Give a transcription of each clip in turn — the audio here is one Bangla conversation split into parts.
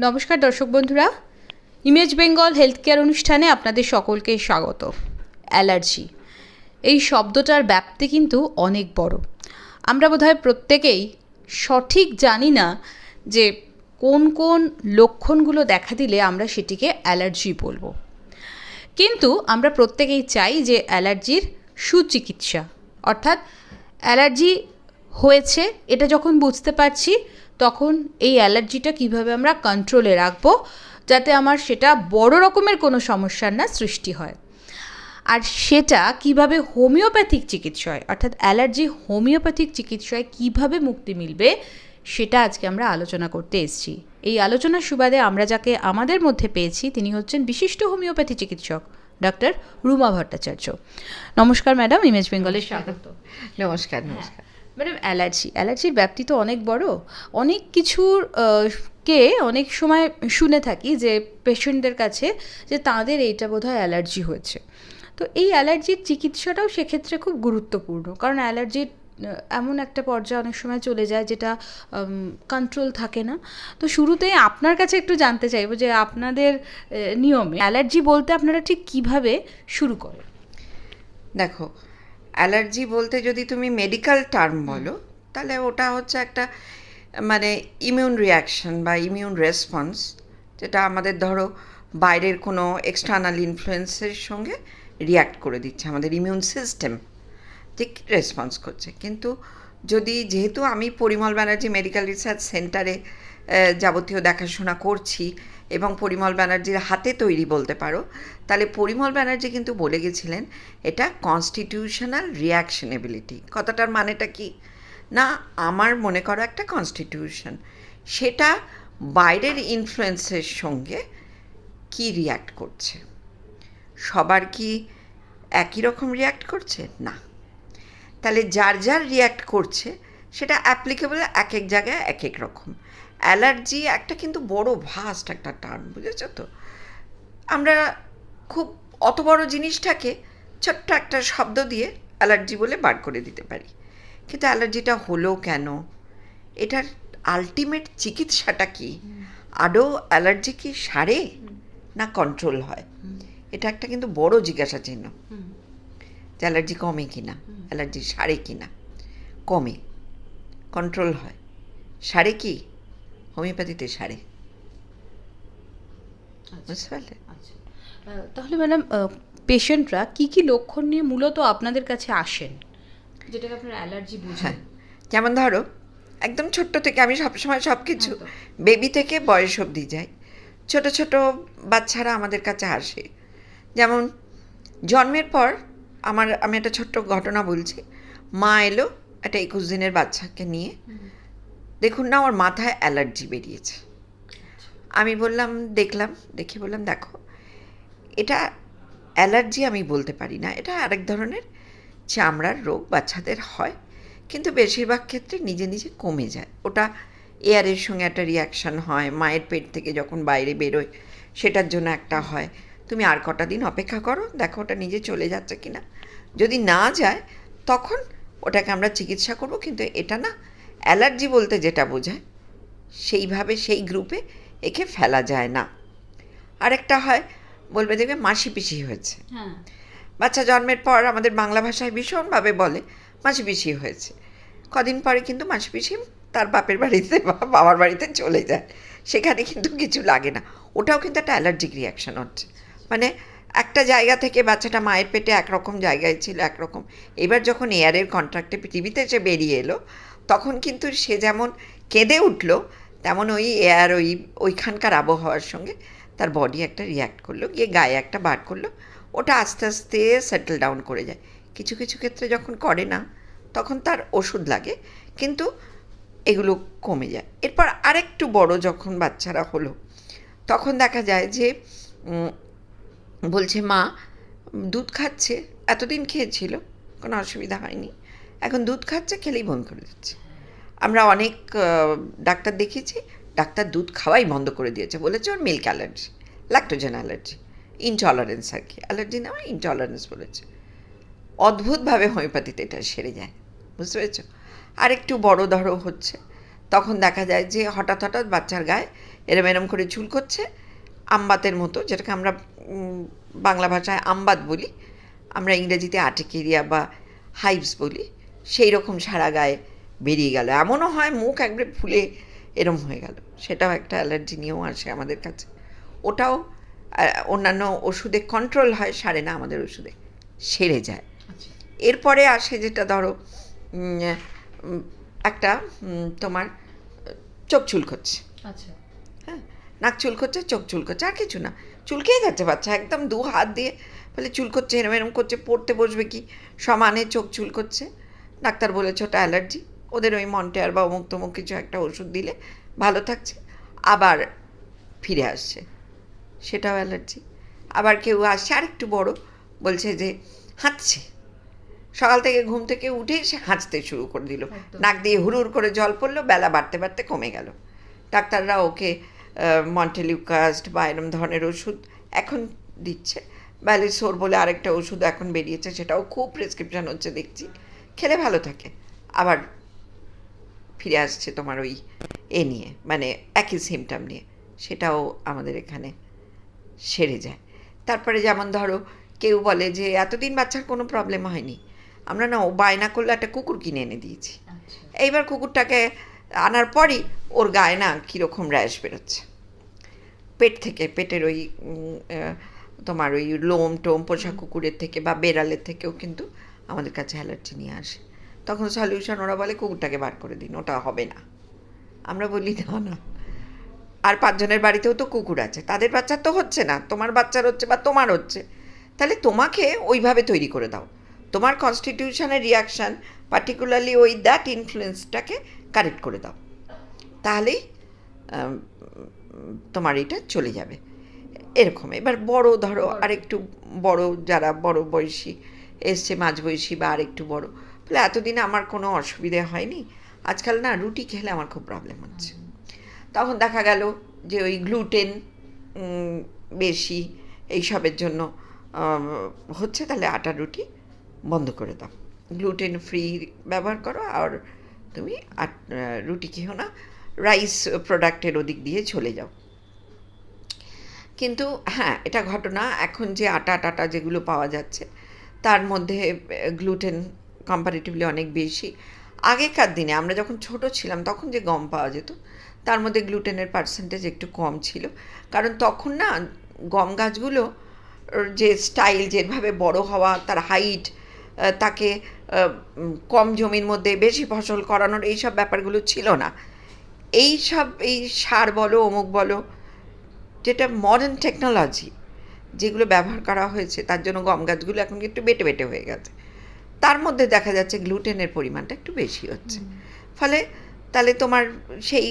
নমস্কার দর্শক বন্ধুরা। ইমেজ বেঙ্গল হেলথ কেয়ার অনুষ্ঠানে আপনাদের সকলকে স্বাগত। অ্যালার্জি। এই শব্দটার ব্যাপ্তি কিন্তু অনেক বড়। আমরা বোধহয় প্রত্যেকেই সঠিক জানি না যে কোন কোন লক্ষণগুলো দেখা দিলে আমরা সেটিকে অ্যালার্জি বলব। কিন্তু আমরা প্রত্যেকেই চাই যে অ্যালার্জির সুচিকিৎসা। অর্থাৎ অ্যালার্জি হয়েছে, এটা যখন বুঝতে পারছি তখন এই অ্যালার্জিটা কীভাবে আমরা কন্ট্রোলে রাখব যাতে আমার সেটা বড় রকমের কোনো সমস্যার না সৃষ্টি হয়। আর সেটা কীভাবে হোমিওপ্যাথিক চিকিৎসায়, অর্থাৎ অ্যালার্জি হোমিওপ্যাথিক চিকিৎসায় কীভাবে মুক্তি মিলবে, সেটা আজকে আমরা আলোচনা করতে এসেছি। এই আলোচনার সুবাদে আমরা যাকে আমাদের মধ্যে পেয়েছি, তিনি হচ্ছেন বিশিষ্ট হোমিওপ্যাথি চিকিৎসক ডক্টর রুমা ভট্টাচার্য। নমস্কার ম্যাডাম, ইমেজ বেঙ্গলের স্বাগত। নমস্কার নমস্কার। Madam allergy. অ্যালার্জির ব্যাপ্তি তো অনেক বড়। অনেক কিছুর কে অনেক সময় শুনে থাকি যে পেশেন্টদের কাছে যে তাদের এইটা বোধহয় অ্যালার্জি হয়েছে। তো এই অ্যালার্জির চিকিৎসাটাও সেক্ষেত্রে খুব গুরুত্বপূর্ণ। কারণ অ্যালার্জির এমন একটা পর্যায়ে অনেক সময় চলে যায় যেটা কন্ট্রোল থাকে না। তো শুরুতেই আপনার কাছে একটু জানতে চাইব যে আপনাদের নিয়মে অ্যালার্জি বলতে আপনারা ঠিক কীভাবে শুরু করেন? দেখো অ্যালার্জি বলতে যদি তুমি মেডিকেল টার্ম বলো তাহলে ওটা হচ্ছে একটা মানে ইমিউন রিয়াকশন বা ইমিউন রেসপন্স যেটা আমাদের ধরো বাইরের কোনো এক্সটার্নাল ইনফ্লুয়েন্সের সঙ্গে রিয়াক্ট করে দিচ্ছে আমাদের ইমিউন সিস্টেম ঠিক রেসপন্স করছে। কিন্তু যদি যেহেতু আমি পরিমল ব্যানার্জি মেডিকেল রিসার্চ সেন্টারে যাবতীয় দেখাশোনা করছি এবং পরিমল ব্যানার্জির হাতে তৈরি বলতে পারো, তাহলে পরিমল ব্যানার্জি কিন্তু বলে গেছিলেন, এটা কনস্টিটিউশনাল রিয়াকশনেবিলিটি কথাটার মানেটা কি? না, আমার মনে করো একটা কনস্টিটিউশন সেটা বাইরের ইনফ্লুয়েন্সের সঙ্গে কি রিয়্যাক্ট করছে? সবার কি একই রকম রিয়্যাক্ট করছে? না। তাহলে যার যার রিয়্যাক্ট করছে সেটা অ্যাপ্লিকেবল এক এক জায়গায় এক এক রকম। অ্যালার্জি একটা কিন্তু বড় ভাস্ট একটা টার্ম বুঝেছ তো? আমরা খুব অত বড় জিনিসটাকে ছোট্ট একটা শব্দ দিয়ে অ্যালার্জি বলে বার করে দিতে পারি। কিন্তু অ্যালার্জিটা হলো কেন? এটার আলটিমেট চিকিৎসাটা কি? আদৌ অ্যালার্জি কি সারে না কন্ট্রোল হয়? এটা একটা কিন্তু বড় জিজ্ঞাসা চিহ্ন যে অ্যালার্জি কমে কি না অ্যালার্জি সারে কি না কমে। কন্ট্রোল হয়। সারে কি? হোমিওপ্যাথিতে সারে। বুঝতে পারলে? আচ্ছা। তাহলে ম্যাডাম পেশেন্টরা কি কি লক্ষণ নিয়ে মূলত আপনাদের কাছে আসেন? যেটাকে আপনার অ্যালার্জি বুঝেন। হ্যাঁ যেমন ধরো একদম ছোট্ট থেকে আমি সবসময় সব কিছু বেবি থেকে বয়স অবধি যাই। ছোট ছোট বাচ্চারা আমাদের কাছে আসে। যেমন জন্মের পর আমার আমি একটা ছোট্ট ঘটনা বলছি। মা এলো একটা একুশ দিনের বাচ্চাকে নিয়ে। দেখুন না ওর মাথায় অ্যালার্জি বেরিয়েছে। আমি বললাম দেখলাম দেখে বললাম দেখো এটা অ্যালার্জি আমি বলতে পারি না। এটা আরেক ধরনের চামড়ার রোগ বাচ্চাদের হয়। কিন্তু বেশিরভাগ ক্ষেত্রে নিজে নিজে কমে যায়। ওটা এয়ারের সঙ্গে একটা রিয়াকশন হয়। মায়ের পেট থেকে যখন বাইরে বেরোয় সেটার জন্য একটা হয়। তুমি আর কটা দিন অপেক্ষা করো। দেখো ওটা নিজে চলে যাচ্ছে কি না যদি না যায় তখন ওটাকে আমরা চিকিৎসা করব কিন্তু এটা না অ্যালার্জি বলতে যেটা বোঝায় সেইভাবে সেই গ্রুপে একে ফেলা যায় না। আরেকটা হয় বলবে দেখবে মাসি পিসি হয়েছে। হ্যাঁ। বাচ্চা জন্মের পর আমাদের বাংলা ভাষায় ভীষণভাবে বলে মাসি পিসি হয়েছে। কদিন পরে কিন্তু মাসি পিসি তার বাপের বাড়িতে বা বাবার বাড়িতে চলে যায়। সেখানে কিন্তু কিছু লাগে না। ওটাও কিন্তু একটা অ্যালার্জিক রিয়াকশন হচ্ছে। মানে একটা জায়গা থেকে বাচ্চাটা মায়ের পেটে একরকম জায়গায় ছিল, একরকম। এবার যখন এয়ারের কন্ট্রাক্টে পৃথিবীতে সে বেরিয়ে এলো, তখন কিন্তু সে যেমন কেঁদে উঠল, তেমন ওই এয়ার, ওই, ওইখানকার আবহাওয়ার সঙ্গে তার বডি একটা রিয়্যাক্ট করল, গিয়ে গায়ে একটা বার করল। ওটা আস্তে আস্তে সেটেল ডাউন করে যায়। কিছু কিছু ক্ষেত্রে যখন করে না, তখন তার ওষুধ লাগে, কিন্তু এগুলো কমে যায়। এরপর আরেকটু বড় যখন বাচ্চারা হলো, তখন দেখা যায় যে বলছে, মা, দুধ খাচ্ছে। এতদিন খেয়েছিল, কোনো অসুবিধা হয়নি। এখন দুধ খাচ্ছে, খেলেই বন্ধ করে দিচ্ছে। আমরা অনেক ডাক্তার দেখিয়েছি, ডাক্তার দুধ খাওয়াই বন্ধ করে দিয়েছে। বলেছে, ওর milk allergy Lactogen allergy intolerance আর কি। অ্যালার্জি না ইনটলারেন্স বলেছে। অদ্ভুতভাবে হোমিওপ্যাথিতে এটা সেরে যায়, বুঝতে পেরেছ? আর একটু বড় ধরো হচ্ছে, তখন দেখা যায় যে হঠাৎ হঠাৎ বাচ্চার গায়ে এরম এরম করে চুল করছে, আমবাতের মতো, যেটাকে আমরা বাংলা ভাষায় আমবাত বলি আমরা ইংরেজিতে আর্টিকেরিয়া বা হাইভস বলি সেই রকম সারা গায়ে বেরিয়ে গেল। এমনও হয় মুখ একবারে ফুলে এরম হয়ে গেল। সেটাও একটা অ্যালার্জি নিয়েও আসে আমাদের কাছে। ওটাও অন্যান্য ওষুধে কন্ট্রোল হয় সারে না আমাদের ওষুধে সেরে যায়। আচ্ছা। এরপরে আসে যেটা ধরো একটা তোমার চোখ চুলকোচ্ছে। আচ্ছা। হ্যাঁ? নাক চুলকোচ্ছে চোখ চুলকোচ্ছে আর কিছু না। চুলকেই যাচ্ছে বাচ্চা একদম দু হাত দিয়ে বলে চুলকোচ্ছে এরম এরম করছে পড়তে বসবে কি? সমানে চোখ চুলকোচ্ছে। ডাক্তার বলেছে ওটা অ্যালার্জি। ওদের ওই মন্টেয়ার বা অমুক তমুক কিছু একটা ওষুধ দিলে ভালো থাকছে। আবার ফিরে আসছে। সেটাও অ্যালার্জি। আবার কেউ আসছে আর একটু বড় বলছে যে হাঁটছে। সকাল থেকে ঘুম থেকে উঠে সে হাঁচতে শুরু করে দিল। নাক দিয়ে হুড়ুর করে জল পড়ল বেলা বাড়তে বাড়তে কমে গেল। ডাক্তাররা ওকে মন্টেলিউকাস্ট বা এরম ধরনের ওষুধ এখন দিচ্ছে। ব্যালিসোর বলে আরেকটা ওষুধ এখন বেরিয়েছে সেটাও খুব প্রেসক্রিপশন হচ্ছে দেখছি। খেলে ভালো থাকে। আবার ফিরে আসছে তোমার ওই এ নিয়ে মানে একই সিমটাম নিয়ে। সেটাও আমাদের এখানে সেরে যায়। তারপরে যেমন ধরো কেউ বলে যে এতদিন বাচ্চার কোনো প্রবলেম হয়নি। আমরা না ও বায়না করলে একটা কুকুর কিনে এনে দিয়েছি। আচ্ছা। এইবার কুকুরটাকে আনার পরই ওর গায়ে না কীরকম র্যাশ বেরোচ্ছে। পেট থেকে পেটের ওই তোমার ওই লোম টোম পোষা কুকুরের থেকে বা বেড়ালের থেকেও কিন্তু আমাদের কাছে অ্যালার্জি নিয়ে আসে। তখন সলিউশন ওরা বলে কুকুরটাকে বার করে দিন ওটা হবে না। আমরা বলি না না। আর পাঁচজনের বাড়িতেও তো কুকুর আছে। তাদের বাচ্চার তো হচ্ছে না তোমার বাচ্চার হচ্ছে বা তোমার হচ্ছে। তাহলে তোমাকে ওইভাবে তৈরি করে দাও। তোমার কনস্টিটিউশনের রিয়াকশান পার্টিকুলারলি ওই দ্যাট ইনফ্লুয়েন্সটাকে কারেক্ট করে দাও। তাহলেই তোমার এটা চলে যাবে। এরকম এবার বড় ধরো আরেকটু বড় যারা বড় বয়সী এসছে মাঝ বয়সী বা আরেকটু বড় বলে এতদিন আমার কোনো অসুবিধে হয়নি। আজকাল না রুটি খেলে আমার খুব প্রবলেম হচ্ছে। তখন দেখা গেল যে ওই গ্লুটেন বেশি এইসবের জন্য হচ্ছে তাহলে আটা রুটি বন্ধ করে দাও। গ্লুটেন ফ্রি ব্যবহার করো আর তুমি আহ, রুটি খেও না। রাইস প্রোডাক্টের ওদিক দিয়ে চলে যাও। কিন্তু হ্যাঁ এটা ঘটনা। এখন যে আটা টাটা যেগুলো পাওয়া যাচ্ছে তার মধ্যে গ্লুটেন কম্পারেটিভলি অনেক বেশি। আগেকার দিনে আমরা যখন ছোট ছিলাম তখন যে গম পাওয়া যেত তার মধ্যে গ্লুটেনের পার্সেন্টেজ একটু কম ছিল। কারণ তখন না গম গাছগুলো যে স্টাইল যেভাবে বড় হওয়া তার হাইট তাকে কম জমির মধ্যে বেশি ফসল করানোর এইসব ব্যাপারগুলো ছিল না। এই সব এই সার বলো অমুক বলো যেটা মডার্ন টেকনোলজি যেগুলো ব্যবহার করা হয়েছে তার জন্য গম গাছগুলো এখন একটু বেটে বেটে হয়ে গেছে। তার মধ্যে দেখা যাচ্ছে গ্লুটেনের পরিমাণটা একটু বেশি হচ্ছে। ফলে তাহলে তোমার সেই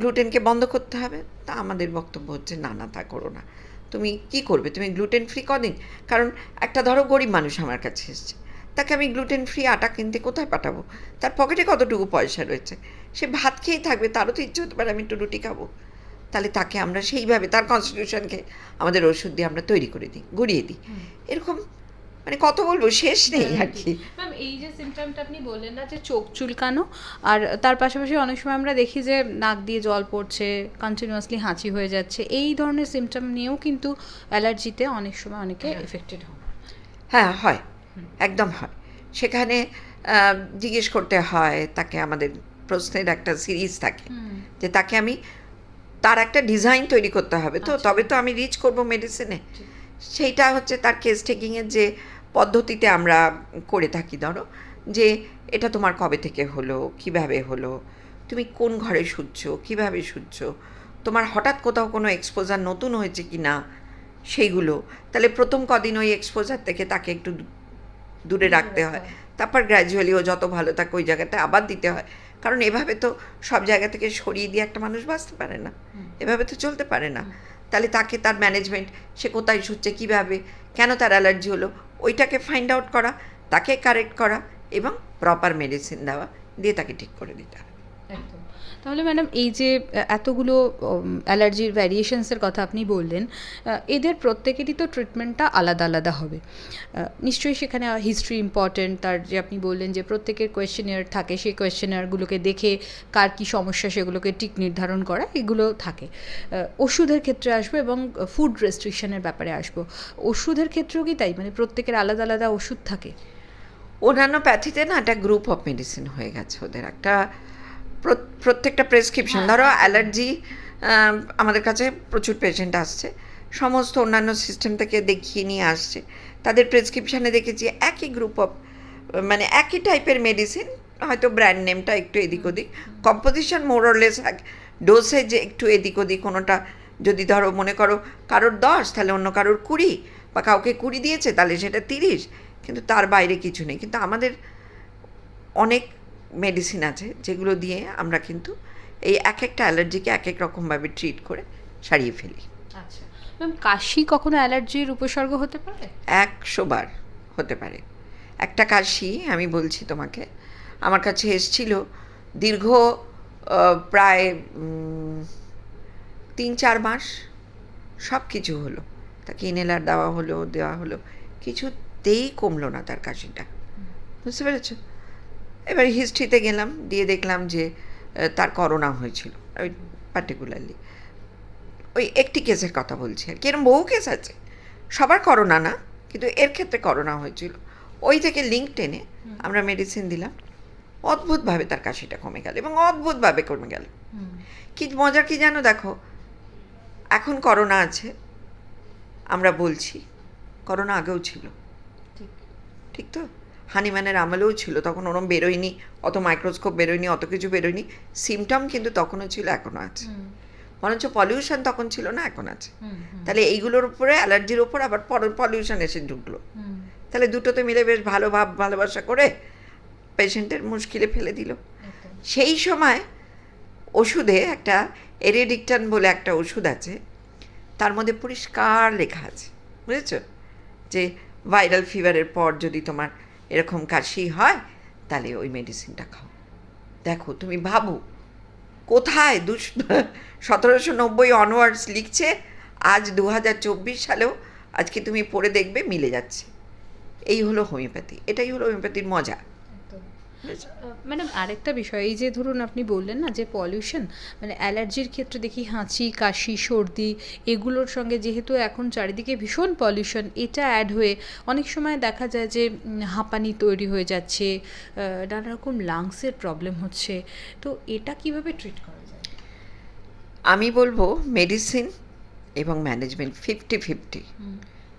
গ্লুটেনকে বন্ধ করতে হবে? তা আমাদের বক্তব্য হচ্ছে না না তা করো না। তুমি কি করবে? তুমি গ্লুটেন ফ্রি কদিন? কারণ একটা ধরো গরিব মানুষ আমার কাছে এসছে। তাকে আমি গ্লুটেন ফ্রি আটা কিনতে কোথায় পাঠাবো? তার পকেটে কতটুকু পয়সা রয়েছে? সে ভাত খেয়েই থাকবে তারও তো ইচ্ছে হতে পারে আমি একটু রুটি খাব। তাহলে তাকে আমরা সেইভাবে তার কনস্টিটিউশনকে আমাদের ওষুধ দিয়ে আমরা তৈরি করে দিই গড়িয়ে দিই। এরকম মানে কত বলব শেষ নেই আর কি। ম্যাম এই যে সিমটমটা আপনি বললেন না যে চোখ চুলকানো আর তার পাশাপাশি অনেক সময় আমরা দেখি যে নাক দিয়ে জল পড়ছে কন্টিনিউয়াসলি হাঁচি হয়ে যাচ্ছে এই ধরনের সিমটম নিয়েও কিন্তু অ্যালার্জিতে অনেক সময় অনেকে এফেক্টেড হয়। হ্যাঁ হয়। একদম হয়। সেখানে জিজ্ঞেস করতে হয় তাকে আমাদের প্রশ্নের একটা সিরিজ থাকে। যে তাকে আমি তার একটা ডিজাইন তৈরি করতে হবে। তো আচ্ছা। তবে তো আমি রিচ করব মেডিসিনে সেইটা হচ্ছে তার কেস টেকিংয়ের যে পদ্ধতিতে আমরা করে থাকি। ধরো যে এটা তোমার কবে থেকে হলো? কীভাবে হলো? তুমি কোন ঘরে শুচ্ছ? কীভাবে শুচ্ছ? তোমার হঠাৎ কোথাও কোনো এক্সপোজার নতুন হয়েছে কি না সেইগুলো। তাহলে প্রথম কদিন ওই এক্সপোজার থেকে তাকে একটু দূরে রাখতে হয়। তারপর গ্র্যাজুয়ালি ও যত ভালো থাকে ওই জায়গাতে আবার দিতে হয়। কারণ এভাবে তো সব জায়গা থেকে সরিয়ে দিয়ে একটা মানুষ বাঁচতে পারে না। এভাবে তো চলতে পারে না। তাহলে তাকে তার ম্যানেজমেন্ট সে কোথায় শুচ্ছে কীভাবে কেন তার অ্যালার্জি হলো ওইটাকে ফাইন্ড আউট করা তাকে কারেক্ট করা এবং প্রপার মেডিসিন দেওয়া দিয়ে তাকে ঠিক করে দিতে হবে। তাহলে ম্যাডাম, এই যে এতগুলো অ্যালার্জির ভ্যারিয়েশনসের কথা আপনি বললেন এদের প্রত্যেকেরই তো ট্রিটমেন্টটা আলাদা আলাদা হবে। নিশ্চয়ই সেখানে হিস্ট্রি ইম্পর্ট্যান্ট তার যে আপনি বললেন যে প্রত্যেকের কোয়েশ্চেনিয়ার থাকে, সেই কোয়েশ্চেনিয়ারগুলোকে দেখে কার কী সমস্যা সেগুলোকে ঠিক নির্ধারণ করা, এগুলো থাকে। ওষুধের ক্ষেত্রে আসব এবং ফুড রেস্ট্রিকশনের ব্যাপারে আসব। ওষুধের ক্ষেত্রেও কি তাই? মানে প্রত্যেকের আলাদা আলাদা ওষুধ থাকে? অন্যান্য প্যাথিতে না, একটা গ্রুপ অফ মেডিসিন হয়ে গেছে ওদের। একটা প্রত্যেকটা প্রেসক্রিপশন ধরো অ্যালার্জি আমাদের কাছে প্রচুর পেশেন্ট আসছে। সমস্ত অন্যান্য সিস্টেম থেকে দেখিয়ে নিয়ে আসছে। তাদের প্রেসক্রিপশানে দেখেছি একই গ্রুপ অফ মানে একই টাইপের মেডিসিন হয়তো ব্র্যান্ড নেমটা একটু এদিক ওদিক। কম্পোজিশন মোরলেস এক ডোসেজ একটু এদিক ওদিক কোনোটা যদি ধরো মনে করো কারোর দশ তাহলে অন্য কারোর কুড়ি বা কাউকে কুড়ি দিয়েছে তাহলে সেটা তিরিশ। কিন্তু তার বাইরে কিছু নেই। কিন্তু আমাদের অনেক মেডিসিন আছে যেগুলো দিয়ে আমরা কিন্তু এই এক একটা অ্যালার্জিকে এক এক রকমভাবে ট্রিট করে সারিয়ে ফেলি। আচ্ছা। ম্যাম কাশি কখনো অ্যালার্জির উপসর্গ হতে পারে? একশো বার হতে পারে। একটা কাশি আমি বলছি তোমাকে আমার কাছে এসছিল দীর্ঘ প্রায় তিন চার মাস সব কিছু হলো। তাকে ইনেলার দেওয়া হলো দেওয়া হলো কিছুতেই কমলো না তার কাশিটা। বুঝতে পেরেছ? এবার হিস্ট্রিতে গেলাম দিয়ে দেখলাম যে তার করোনা হয়েছিল ওই পার্টিকুলারলি ওই একটি কেসের কথা বলছি আর কি এরকম বহু কেস আছে। সবার করোনা না কিন্তু এর ক্ষেত্রে করোনা হয়েছিল। ওই থেকে লিঙ্ক টেনে আমরা মেডিসিন দিলাম। অদ্ভুতভাবে তার কাশিটা কমে গেল এবং অদ্ভুতভাবে কমে গেল। কি মজা কি জানো দেখো এখন করোনা আছে আমরা বলছি করোনা আগেও ছিল। ঠিক। ঠিক তো? হানিম্যানের আমলেও ছিল তখন ওরম বেরোয়নি অত মাইক্রোস্কোপ বেরোয়নি অত কিছু বেরোয়নি। সিমটম কিন্তু তখনও ছিল এখনও আছে। মনে হচ্ছে পলিউশন তখন ছিল না এখন আছে। তাহলে এইগুলোর উপরে অ্যালার্জির উপর আবার পলিউশন এসে ঢুকলো। তাহলে দুটোতে মিলে বেশ ভালো ভাব ভালোবাসা করে পেশেন্টের মুশকিলে ফেলে দিল। সেই সময় ওষুধে একটা এরিডিকটান বলে একটা ওষুধ আছে তার মধ্যে পরিষ্কার লেখা আছে বুঝেছ? যে ভাইরাল ফিভারের পর যদি তোমার এরকম কাশি হয়, তাহলে ওই মেডিসিনটা খাও দেখো, তুমি ভাবো, কোথায় দু সতেরোশো নব্বই অনওয়ার্ডস লিখছে, আজ দু হাজার চব্বিশ সালেও আজকে তুমি পড়ে দেখবে, মিলে যাচ্ছে এই হলো হোমিওপ্যাথি এটাই হলো হোমিওপ্যাথির মজা? ম্যাডাম আরেকটা বিষয় এই যে ধরুন আপনি বললেন না যে পলিউশন মানে অ্যালার্জির ক্ষেত্রে দেখি হাঁচি কাশি সর্দি এগুলোর সঙ্গে যেহেতু এখন চারিদিকে ভীষণ পলিউশন এটা অ্যাড হয়ে অনেক সময় দেখা যায় যে হাঁপানি তৈরি হয়ে যাচ্ছে নানা রকম লাংসের প্রবলেম হচ্ছে তো এটা কীভাবে ট্রিট করা যায়? আমি বলব মেডিসিন এবং ম্যানেজমেন্ট ফিফটি ফিফটি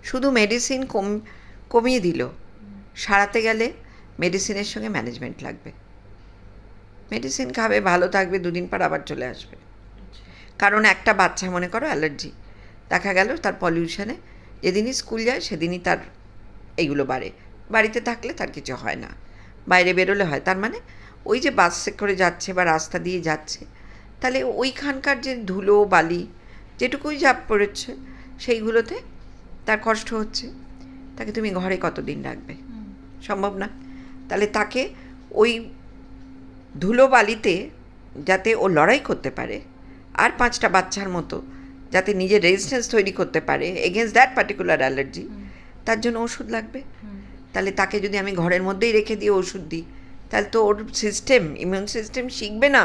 শুধু মেডিসিন কম কমিয়ে দিল সারাতে গেলে মেডিসিনের সঙ্গে ম্যানেজমেন্ট লাগবে। মেডিসিন খাবে ভালো থাকবে দুদিন পর আবার চলে আসবে। কারণ একটা বাচ্চা মনে করো অ্যালার্জি। দেখা গেল তার পলিউশনে যেদিনই স্কুল যায় সেদিনই তার এইগুলো বাড়ে। বাড়িতে থাকলে তার কিছু হয় না। বাইরে বেরোলে হয়। তার মানে ওই যে বাসে করে যাচ্ছে বা রাস্তা দিয়ে যাচ্ছে তাহলে ওইখানকার যে ধুলো বালি যেটুকুই যা পড়েছে সেইগুলোতে তার কষ্ট হচ্ছে। তাকে তুমি ঘরে কতদিন রাখবে? সম্ভব না? তাহলে তাকে ওই ধুলো বালিতে যাতে ও লড়াই করতে পারে আর পাঁচটা বাচ্চার মতো যাতে নিজের রেজিস্ট্যান্স তৈরি করতে পারে এগেনস্ট দ্যাট পার্টিকুলার অ্যালার্জি তার জন্য ওষুধ লাগবে। তাহলে তাকে যদি আমি ঘরের মধ্যেই রেখে দিয়ে ওষুধ দিই তাহলে তো ওর সিস্টেম ইমিউন সিস্টেম শিখবে না।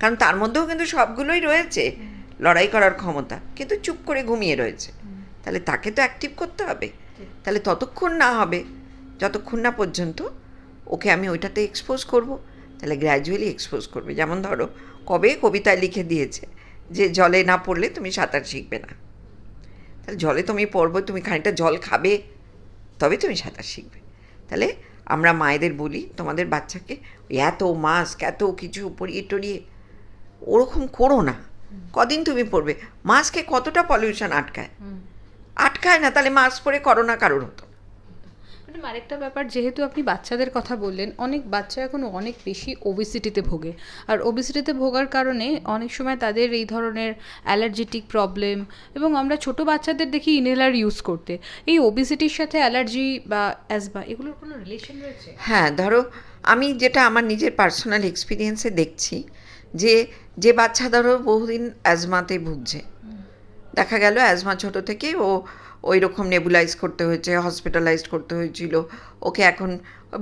কারণ তার মধ্যেও কিন্তু সবগুলোই রয়েছে লড়াই করার ক্ষমতা কিন্তু চুপ করে ঘুমিয়ে রয়েছে। তাহলে তাকে তো অ্যাক্টিভ করতে হবে। তাহলে ততক্ষণ না হবে যতক্ষণ না পর্যন্ত ওকে আমি ওইটাতে এক্সপোজ করব তাহলে গ্র্যাজুয়ালি এক্সপোজ করবে। যেমন ধরো কবে কবিতায় লিখে দিয়েছে যে জলে না পড়লে তুমি সাঁতার শিখবে না। তাহলে জলে তুমি পড়ব তুমি খানিকটা জল খাবে তবে তুমি সাঁতার শিখবে। তাহলে আমরা মায়েদের বলি তোমাদের বাচ্চাকে এত মাস্ক এত কিছু পরিয়ে টরিয়ে ওরকম করো না। কদিন তুমি পড়বে? মাস্কে কতটা পলিউশন আটকায়? আটকায় না তাহলে মাস্ক পরে করোনা কারোর হতো। আরেকটা ব্যাপার যেহেতু আপনি বাচ্চাদের কথা বললেন অনেক বাচ্চা এখন অনেক বেশি ওবিসিটিতে ভোগে। আর ওবিসিটিতে ভোগার কারণে অনেক সময় তাদের এই ধরনের অ্যালার্জেটিক প্রবলেম এবং আমরা ছোট বাচ্চাদের দেখি ইনহেলার ইউজ করতে। এই ওবিসিটির সাথে অ্যালার্জি বা অ্যাজমা এগুলোর কোনো রিলেশন রয়েছে? হ্যাঁ ধরো আমি যেটা আমার নিজের পার্সোনাল এক্সপিরিয়েন্সে দেখছি যে যে বাচ্চা ধরো বহুদিন অ্যাজমাতে ভুগছে। দেখা গেল অ্যাজমা ছোট থেকে ও ওই রকম নেবুলাইজ করতে হয়েছে হসপিটালাইজড করতে হয়েছিল। ওকে এখন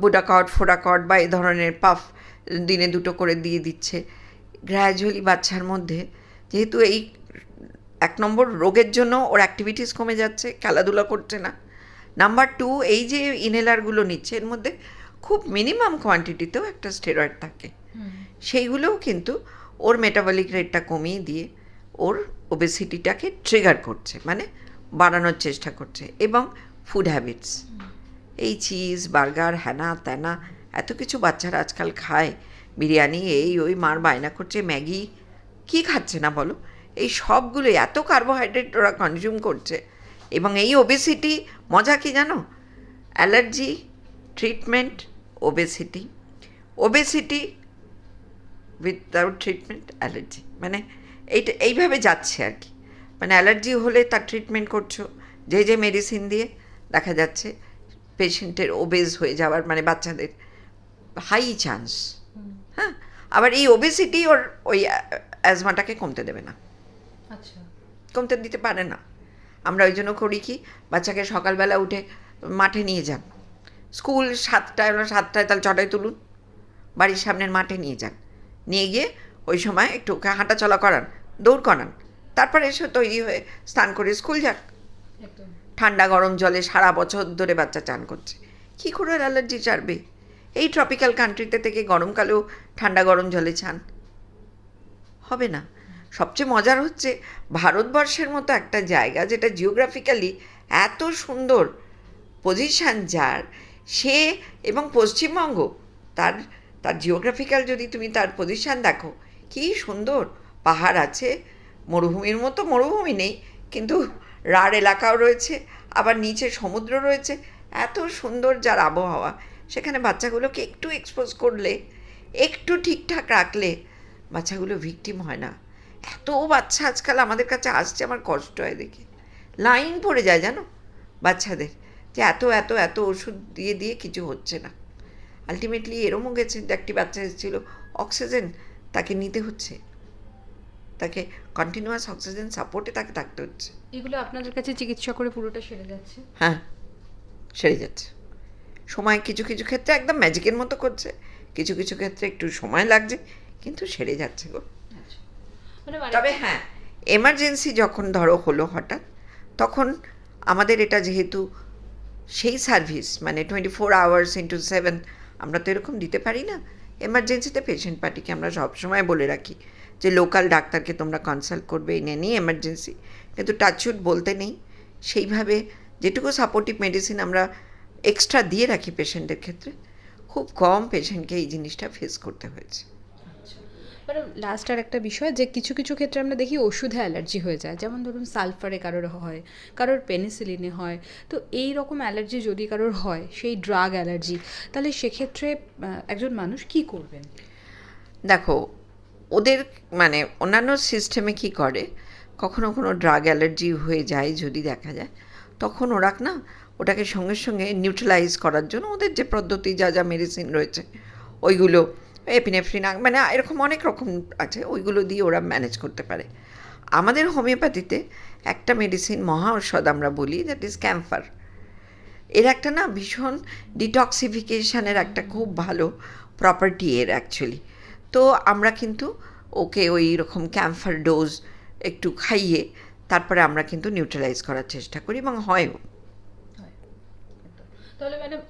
বুডাকট ফোডাকট বা এই ধরনের পাফ দিনে দুটো করে দিয়ে দিচ্ছে। গ্র্যাজুয়ালি বাচ্চার মধ্যে যেহেতু এই এক নম্বর রোগের জন্য ওর অ্যাক্টিভিটিস কমে যাচ্ছে খেলাধুলা করছে না। নাম্বার টু এই যে ইনহেলারগুলো নিচ্ছে এর মধ্যে খুব মিনিমাম কোয়ান্টিটিতেও একটা স্টেরয়েড থাকে। সেইগুলোও কিন্তু ওর মেটাবলিক রেটটা কমিয়ে দিয়ে ওর ওবেসিটিটাকে ট্রিগার করছে। মানে বাড়ানোর চেষ্টা করছে এবং ফুড হ্যাবিটস এই চিজ বার্গার হ্যানা ত্যানা এত কিছু বাচ্চারা আজকাল খায়। বিরিয়ানি এই ওই মার বায়না করছে ম্যাগি কি খাচ্ছে না বলো? এই সবগুলোই এত কার্বোহাইড্রেট ওরা কনজিউম করছে। এবং এই ওবেসিটি মজা কি জানো? Allergy treatment obesity obesity without treatment allergy. মানে এইটা এইভাবে যাচ্ছে আর কি। মানে অ্যালার্জি হলে তার ট্রিটমেন্ট করছ। যে যে মেডিসিন দিয়ে দেখা যাচ্ছে পেশেন্টের ওবেজ হয়ে যাওয়ার মানে বাচ্চাদের হাই চান্স হ্যাঁ? আবার এই ওবেসিটি ওর ওই অ্যাজমাটাকে কমতে দেবে না। আচ্ছা। কমতে দিতে পারে না। আমরা ওই জন্য করি কি বাচ্চাকে সকালবেলা উঠে মাঠে নিয়ে যান। স্কুল সাতটায় ওরা সাতটায় তাহলে ছটায় তুলুন। বাড়ির সামনের মাঠে নিয়ে যান। নিয়ে গিয়ে ওই সময় একটু ওকে হাঁটা চলা করান দৌড় করান। তারপরে এসে তৈরি হয়ে স্নান করে স্কুল যাক। ঠান্ডা গরম জলে সারা বছর ধরে বাচ্চা চান করছে। কী করে ওর অ্যালার্জি চারবে এই ট্রপিক্যাল কান্ট্রিতে থেকে গরমকালেও ঠান্ডা গরম জলে চান। হবে না। সবচেয়ে মজার হচ্ছে ভারতবর্ষের মতো একটা জায়গা যেটা জিওগ্রাফিক্যালি এত সুন্দর পজিশান যার সে এবং পশ্চিমবঙ্গ তার তার জিওগ্রাফিক্যাল যদি তুমি তার পজিশান দেখো কী সুন্দর পাহাড় আছে মরুভূমির মতো মরুভূমি নেই, কিন্তু রাঢ় এলাকাও রয়েছে, আবার নিচে সমুদ্র রয়েছে, এত সুন্দর যার আবহাওয়া, সেখানে বাচ্চাগুলোকে একটু এক্সপোজ করলে, একটু ঠিকঠাক রাখলে বাচ্চাগুলো ভিকটিম হয় না। এত বাচ্চা আজকাল আমাদের কাছে আসছে, আমার কষ্ট হয় দেখে। লাইন পড়ে যায় জানো, বাচ্চাদের, যে এত এত এত ওষুধ দিয়ে দিয়ে কিছু হচ্ছে না। আলটিমেটলি এরমও গেছে, যে একটি বাচ্চা এসেছিল অক্সিজেন তাকে নিতে হচ্ছে। তাকে কন্টিনিউয়াস অক্সিজেন সাপোর্টে তাকে থাকতে হচ্ছে। এগুলো আপনাদের কাছে চিকিৎসা করে পুরোটা সেরে যাচ্ছে? হ্যাঁ সেরে যাচ্ছে। সময় কিছু কিছু ক্ষেত্রে একদম ম্যাজিকের মতো করছে কিছু কিছু ক্ষেত্রে একটু সময় লাগছে কিন্তু সেরে যাচ্ছে গো। আচ্ছা। মানে তবে হ্যাঁ এমার্জেন্সি যখন ধরো হলো হঠাৎ তখন আমাদের এটা যেহেতু সেই সার্ভিস মানে twenty four hours into seven আমরা তো এরকম দিতে পারি না। এমার্জেন্সিতে পেশেন্ট পার্টিকে আমরা সবসময় বলে রাখি। যে লোকাল ডাক্তারকে তোমরা কনসাল্ট করবে এনে নিয়ে এমার্জেন্সি কিন্তু টাচউড বলতে নেই। সেইভাবে যেটুকু সাপোর্টিভ মেডিসিন আমরা এক্সট্রা দিয়ে রাখি পেশেন্টের ক্ষেত্রে খুব কম পেশেন্টকে এই জিনিসটা ফেস করতে হয়েছে। ম্যাডাম লাস্ট আর একটা বিষয় যে কিছু কিছু ক্ষেত্রে আমরা দেখি ওষুধে অ্যালার্জি হয়ে যায়। যেমন ধরুন সালফারে কারোর হয় কারোর পেনিসিলিনে হয়। তো এই রকম অ্যালার্জি যদি কারোর হয় সেই ড্রাগ অ্যালার্জি তাহলে সেক্ষেত্রে একজন মানুষ কি করবেন? দেখো ওদের মানে অন্যান্য সিস্টেমে কি করে? কখনো কোনো ড্রাগ অ্যালার্জি হয়ে যায় যদি দেখা যায়। তখন ওরা না ওটাকে সঙ্গে সঙ্গে নিউট্রালাইজ করার জন্য ওদের যে পদ্ধতি, যা যা মেডিসিন রয়েছে, ওইগুলো এপিনেফ্রিন মানে এরকম অনেক রকম আছে, ওইগুলো দিয়ে ওরা ম্যানেজ করতে পারে। আমাদের হোমিওপ্যাথিতে একটা মেডিসিন মহা ঔষধ আমরা বলি দ্যাট ইজ ক্যাম্পার এর একটা না ভীষণ ডিটক্সিফিকেশানের একটা খুব ভালো প্রপার্টি এর অ্যাকচুয়ালি তো আমরা কিন্তু ওকে ওই রকম ক্যাম্পার ডোজ একটু খাইয়ে তারপরে আমরা কিন্তু নিউট্রালাইজ করার চেষ্টা করি এবং হয়ও। তাহলে ম্যাডাম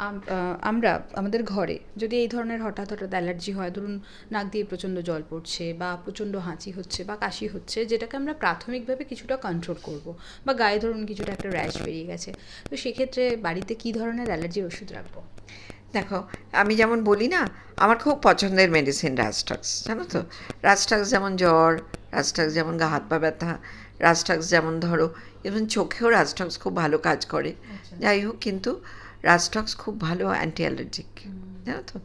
আমরা আমাদের ঘরে যদি এই ধরনের হঠাৎ হঠাৎ অ্যালার্জি হয়, ধরুন নাক দিয়ে প্রচণ্ড জল পড়ছে বা প্রচণ্ড হাঁচি হচ্ছে বা কাশি হচ্ছে, যেটাকে আমরা প্রাথমিকভাবে কিছুটা কন্ট্রোল করব বা গায়ে ধরুন কিছুটা একটা র্যাশ বেরিয়ে গেছে, তো সেক্ষেত্রে বাড়িতে কী ধরনের অ্যালার্জির ওষুধ রাখব? দেখো আমি যেমন বলি না আমার খুব পছন্দের মেডিসিন রাস্টাক্স জানো তো? রাস্টাক্স যেমন জ্বর রাস্টাক্স যেমন গা হাত পা ব্যথা রাস্টাক্স যেমন ধরো ইভেন চোখেও রাস্টাক্স খুব ভালো কাজ করে। যাই হোক কিন্তু রাস্টক্স খুব ভালো অ্যান্টি অ্যালার্জিক জানো তো?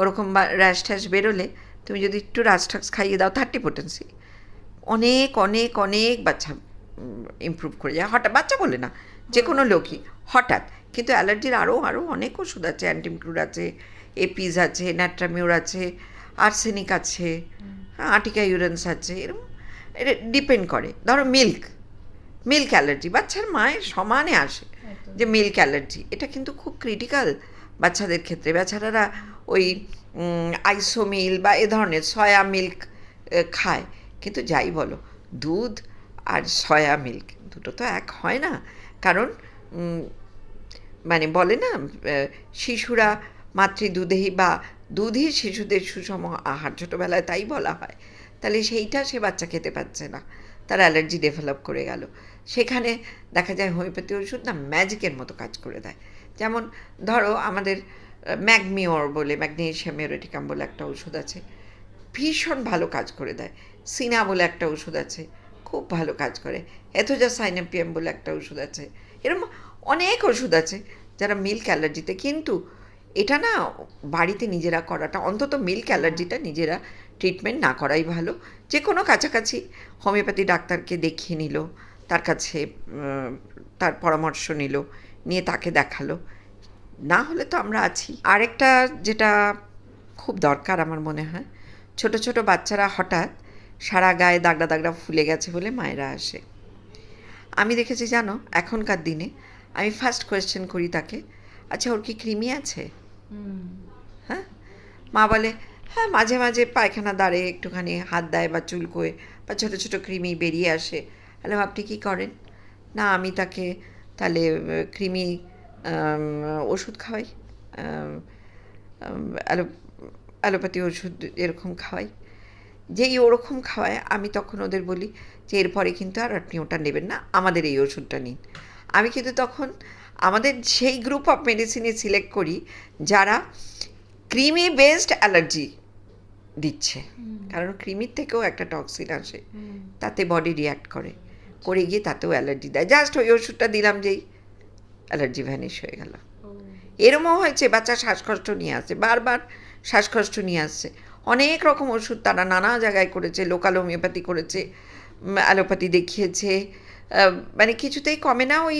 ওরকম র্যাশ ট্যাশ বেরোলে তুমি যদি একটু রাস্টক্স খাইয়ে দাও থার্টি পোটেন্সি অনেক অনেক অনেক বাচ্চা ইমপ্রুভ করে যায়। হঠাৎ বাচ্চা বলে না যে কোনো লোকই হঠাৎ। কিন্তু অ্যালার্জির আরও আরও অনেক ওষুধ আছে অ্যান্টিমিক্রুড আছে এপিজ আছে ন্যাট্রামিউর আছে আর্সেনিক আছে হ্যাঁ আটিকা ইউরেন্স আছে এরকম এটা ডিপেন্ড করে। ধরো মিল্ক মিল্ক অ্যালার্জি বাচ্চার মায়ের সমানে আসে যে মিল্ক অ্যালার্জি এটা কিন্তু খুব ক্রিটিক্যাল বাচ্চাদের ক্ষেত্রে। বেচারারা ওই আইসোমিল বা এ ধরনের সয়া মিল্ক খায়। কিন্তু যাই বলো দুধ আর সয়া মিল্ক দুটো তো এক হয় না। কারণ মানে বলে না শিশুরা মাতৃদুধেই বা দুধই শিশুদের সুষম আহার, ছোটোবেলায় তাই বলা হয়। তাহলে সেইটা সে বাচ্চা খেতে পাচ্ছে না, তার অ্যালার্জি ডেভেলপ করে গেল। সেখানে দেখা যায় হোমিওপ্যাথি ওষুধ না ম্যাজিকের মতো কাজ করে দেয়। যেমন ধরো আমাদের ম্যাগমিওর বলে, ম্যাগনেশিয়াম মেরোটিকাম বলে একটা ওষুধ আছে, ভীষণ ভালো কাজ করে দেয়। সিনা বলে একটা ওষুধ আছে, খুব ভালো কাজ করে। এথোজা সাইনাপিয়াম বলে একটা ওষুধ আছে। এরকম অনেক ওষুধ আছে যারা মিল্ক অ্যালার্জিতে কিন্তু এটা না বাড়িতে নিজেরা করাটা, অন্তত মিল্ক অ্যালার্জিটা নিজেরা ট্রিটমেন্ট না করাই ভালো। যে কোনো কাছাকাছি হোমিওপ্যাথি ডাক্তারকে দেখিয়ে নিল, তার কাছে তার পরামর্শ নিল, নিয়ে তাকে দেখাল। না হলে তো আমরা আছি। আরেকটা যেটা খুব দরকার আমার মনে হয়, ছোট ছোট বাচ্চারা হঠাৎ সারা গায়ে দাগড়া দাগড়া ফুলে গেছে বলে মায়েরা আসে। আমি দেখেছি জানো, এখনকার দিনে আমি ফার্স্ট কোয়েশ্চেন করি তাকে আচ্ছা ওর কি কৃমি আছে? হ্যাঁ? মা বলে হ্যাঁ মাঝে মাঝে পায়খানা দাঁড়ে একটুখানি হাত দেয় বা চুলকোয় বা ছোটো ছোটো কৃমি বেরিয়ে আসে। তাহলে আপনি কী করেন? না আমি তাকে তাহলে কৃমি ওষুধ খাওয়াই অ্যালো অ্যালোপ্যাথি ওষুধ এরকম খাওয়াই। যেই ওরকম খাওয়ায় আমি তখন ওদের বলি যে এরপরে কিন্তু আর আপনি ওটা নেবেন না আমাদের এই ওষুধটা নিন। আমি কিন্তু তখন আমাদের সেই গ্রুপ অফ মেডিসিনে সিলেক্ট করি যারা ক্রিমি বেসড অ্যালার্জি দিচ্ছে। কারণ ক্রিমির থেকেও একটা টক্সিন আসে। তাতে বডি রিয়াক্ট করে। করে গিয়ে তাতেও অ্যালার্জি দেয়। জাস্ট ওই ওষুধটা দিলাম যেই অ্যালার্জি ভ্যানিশ হয়ে গেল। এরমও হয়েছে বাচ্চা শ্বাসকষ্ট নিয়ে আসছে বারবার শ্বাসকষ্ট নিয়ে আসছে। অনেক রকম ওষুধ তারা নানা জায়গায় করেছে লোকাল হোমিওপ্যাথি করেছে অ্যালোপ্যাথি দেখিয়েছে মানে কিছুতেই কমে না, ওই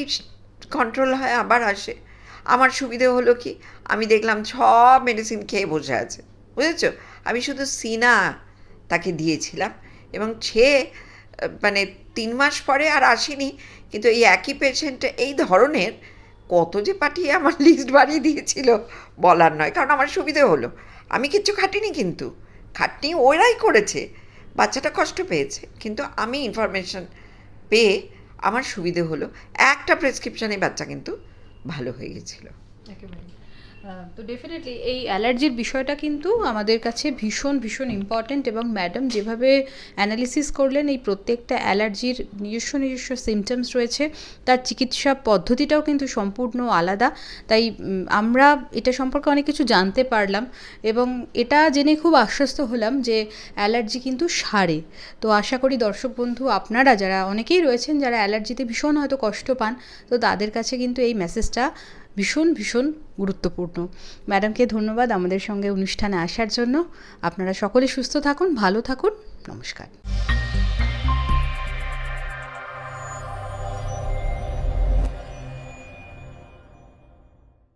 কন্ট্রোল হয়, আবার আসে। আমার সুবিধে হলো কি? আমি দেখলাম সব মেডিসিন খেয়ে বসে আছে, বুঝেছ? আমি শুধু সিনা তাকে দিয়েছিলাম এবং সে মানে তিন মাস পরে আর আসেনি, কিন্তু এই একই পেশেন্ট এই ধরনের কত যে পাঠিয়ে আমার লিস্ট বাড়িয়ে দিয়েছিল বলার নয়, কারণ আমার সুবিধে হলো। আমি কিচ্ছু খাটিনি কিন্তু, খাটনি ওরাই করেছে, বাচ্চাটা কষ্ট পেয়েছে, কিন্তু আমি ইনফরমেশন পেয়ে আমার সুবিধে হলো একটা প্রেসক্রিপশানে বাচ্চা কিন্তু ভালো হয়ে গেছিল। একেবারে তো ডেফিনেটলি এই অ্যালার্জির বিষয়টা কিন্তু আমাদের কাছে ভীষণ ভীষণ ইম্পর্ট্যান্ট এবং ম্যাডাম যেভাবে অ্যানালিসিস করলেন, এই প্রত্যেকটা অ্যালার্জির নিজস্ব নিজস্ব সিমটমস রয়েছে, তার চিকিৎসা পদ্ধতিটাও কিন্তু সম্পূর্ণ আলাদা। তাই আমরা এটা সম্পর্কে অনেক কিছু জানতে পারলাম এবং এটা জেনে খুব আশ্বস্ত হলাম যে অ্যালার্জি কিন্তু সারে। তো আশা করি দর্শক বন্ধু, আপনারা যারা অনেকেই রয়েছেন যারা অ্যালার্জিতে ভীষণ হয়তো কষ্ট পান, তো তাদের কাছে কিন্তু এই মেসেজটা ভীষণ ভীষণ গুরুত্বপূর্ণ। ম্যাডামকে ধন্যবাদ আমাদের সঙ্গে অনুষ্ঠানে আসার জন্য। আপনারা সকলে সুস্থ থাকুন, ভালো থাকুন। নমস্কার।